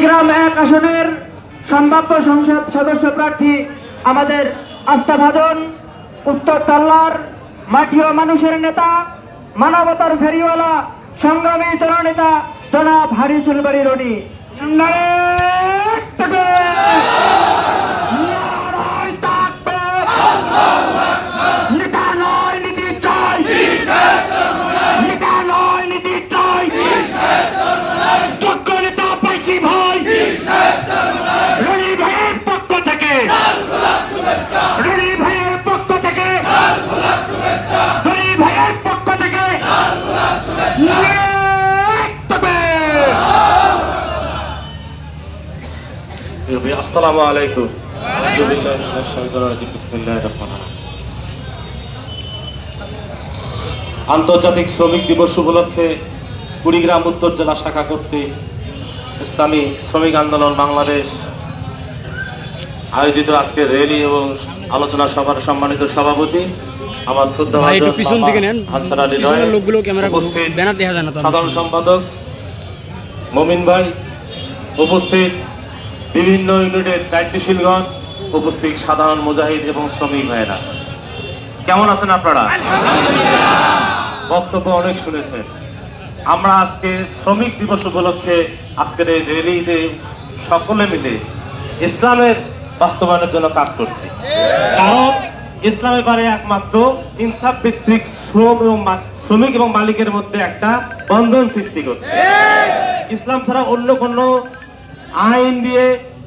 কুড়িগ্রাম এক আসনের সম্ভাব্য সংসদ সদস্য প্রার্থী আমাদের আস্থাভাজন উত্তর তাল্লার, মাঠীয় মানুষের নেতা, মানবতার ফেরিওয়ালা, সংগ্রামী তরুণ নেতা জনাব হারিসুল বাড়ি রনি। যোগ্য আসসালামু আলাইকুম। আন্তর্জাতিক শ্রমিক দিবস উপলক্ষে কুড়িগ্রাম উত্তর জেলা শাখা কর্তৃক ইসলামী শ্রমিক আন্দোলন বাংলাদেশ আয়োজিত আজকে র্যালি এবং আলোচনা সভার সম্মানিত সভাপতি আমার শ্রদ্ধা সাধারণ সম্পাদক মমিন ভাই উপস্থিত। বিভিন্ন ইউনিটের দায়িত্বশীলগণ উপস্থিত সাধারণ মুজাহিদ এবং শ্রমিক ভাইয়েরা। কেমন আছেন আপনারা? বক্তব্য অনেক শুনেছেন। আমরা আজকে শ্রমিক দিবস উপলক্ষে আজকের এই র্যালিতে সকলে মিলে ইসলামের বাস্তবায়নের জন্য কাজ করছি। কারণ ইসলামের বারে একমাত্র ইনসাফ ভিত্তিক শ্রম এবং শ্রমিক এবং মালিকের মধ্যে একটা বন্ধন সৃষ্টি করছে। ইসলাম ছাড়া অন্য কোনো আইন দিয়ে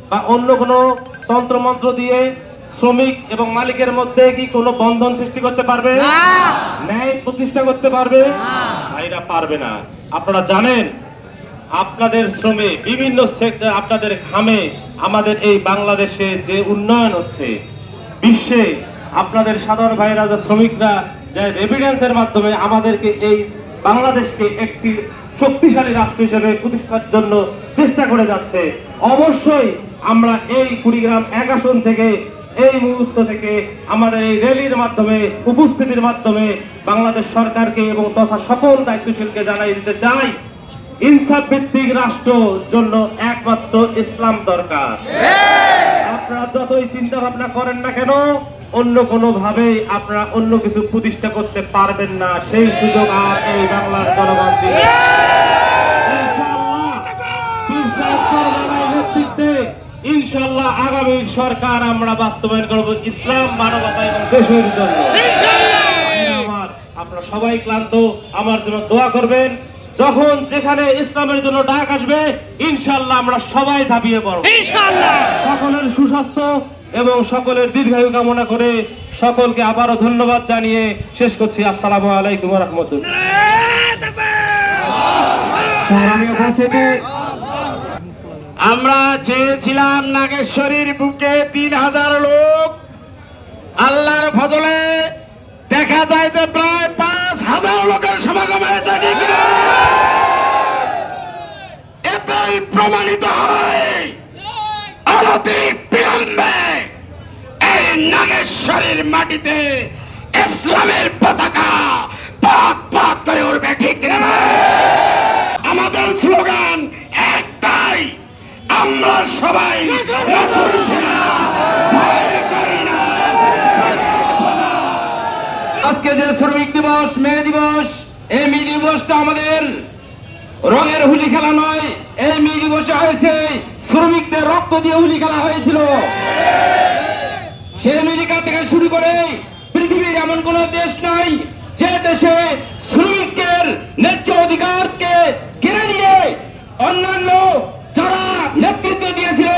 বা অন্য কোনো তন্ত্রমন্ত্র দিয়ে শ্রমিক এবং মালিকের মধ্যে কি কোনো বন্ধন সৃষ্টি করতে পারবে? ন্যায় প্রতিষ্ঠা করতে পারবে? ভাইরা পারবে না। আপনারা জানেন আপনাদের শ্রমে বিভিন্ন সেক্টর আপনাদের ঘামে আমাদের এই বাংলাদেশে যে উন্নয়ন হচ্ছে বিশ্বে আপনাদের সাধারণ ভাইরা যে শ্রমিকরা যে এভিডেন্সের মাধ্যমে আমাদেরকে এই বাংলাদেশকে একটি শক্তিশালী রাষ্ট্র হিসেবে প্রতিষ্ঠার জন্য চেষ্টা করে যাচ্ছে। অবশ্যই আমরা এই কুড়িগ্রাম এক আসন থেকে এই মুহূর্ত থেকে আমাদের এই র্যালির মাধ্যমে উপস্থিতির মাধ্যমে বাংলাদেশ সরকারকে এবং তথা সকল দায়িত্বশীলকে জানাই দিতে চাই। ইনসাফ ভিত্তিক রাষ্ট্র জন্য একমাত্র ইসলাম দরকার। আপনারা যতই চিন্তা ভাবনা করেন না কেন অন্য কোনো ভাবে আপনারা অন্য কিছু প্রতিষ্ঠা করতে পারবেন না। সেই সুযোগ আর এই বাংলার জনগণ ইনশাল্লাহ আগামী সরকার আমরা বাস্তবায়ন করব ইসলাম মানবতা এবং দেশের জন্য। আপনারা সবাই ক্লান্ত আমার জন্য দোয়া করবেন। যখন যেখানে ইসলামের জন্য ডাক আসবে ইনশাল্লাহ আমরা সবাই ঝাঁপিয়ে পড়ব। সকলের সুস্বাস্থ্য এবং সকলের দীর্ঘায়ু কামনা করে সকলকে আবারও ধন্যবাদ জানিয়ে শেষ করছি। আসসালামু আলাইকুম রহমতুল্লাহ। আমরা চেয়েছিলাম নাগেশ্বরীর বুকে তিন হাজার লোক। আল্লাহর ফজলে দেখা যায় যে প্রায় পাঁচ হাজার লোকের সমাগম হয়েছে ঠিক না? এতেই প্রমাণিত হয়। অনতি বিলম্বে এই নাগেশ্বরীর মাটিতে ইসলামের পতাকা পাক পাক করে উঠবে ঠিক কিনা আমাদের স্লোগান একটাই, আমরা সবাই আজকে যে শ্রমিক দিবস মে দিবস, এই মে দিবসটা আমাদের রঙের হুলি খেলা নয় এই মে দিবসে হয়েছে, শ্রমিকদের রক্ত দিয়ে হুলি খেলা হয়েছিল। সে আমেরিকা থেকে শুরু করে পৃথিবীর এমন কোন দেশ নাই যে দেশে শ্রমিকের ন্যায্য অধিকারকে কেড়ে নিয়ে অন্যান্য যারা নেতৃত্ব দিয়েছিল,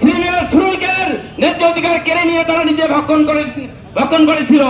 সিনিয়র শ্রমিকের ন্যায্য অধিকার কেড়ে নিয়ে তারা নিজে ভক্ষণ করে ভক্ষণ করেছিল।